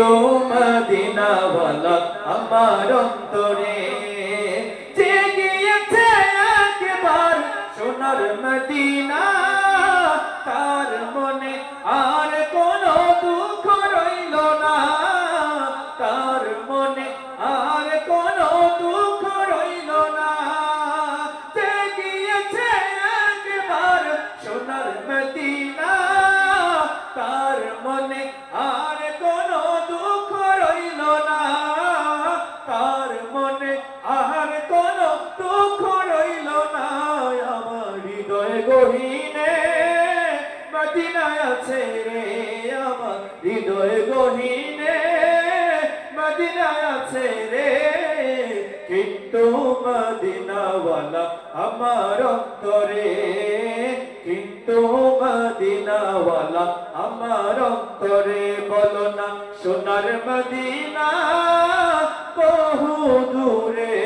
কিন্তু মদিনাওয়ালা আমার অন্তরে হৃদয় গহীনে মদিনায় আছে রে। কিন্তু মদিনাওয়ালা আমার অন্তরে। কিন্তু মদিনাওয়ালা আমার অন্তরে বলো না, সোনার মদিনা বহু দূরে।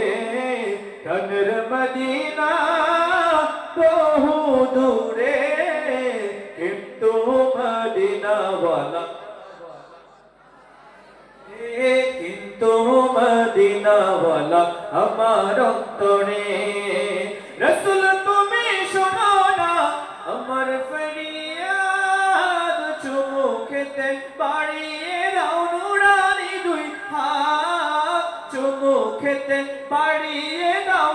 ধনের মদিনা বহু দূরে। কিন্তু মদিনাওয়ালা মদিনাওয়ালা আমার অন্তরে। রসুল, তুমি শোনো না, আমার ফরিয়াদ চুমু খেতে বাড়িয়ে দাও নুরানি দুই হাত। চুমু খেতে বাড়িয়ে দাও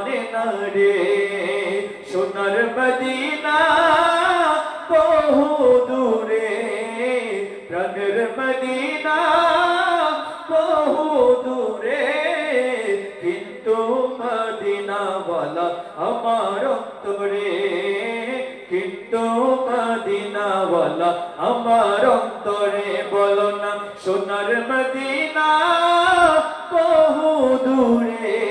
না রে সোনার মদিনা বহু দূরে, প্রাণের মদিনা বহু দূরে। কিন্তু মদিনাওয়ালা আমার অন্তরে, কিন্তু মদিনাওয়ালা আমার অন্তরে বলো না, সোনার মদিনা বহু দূরে।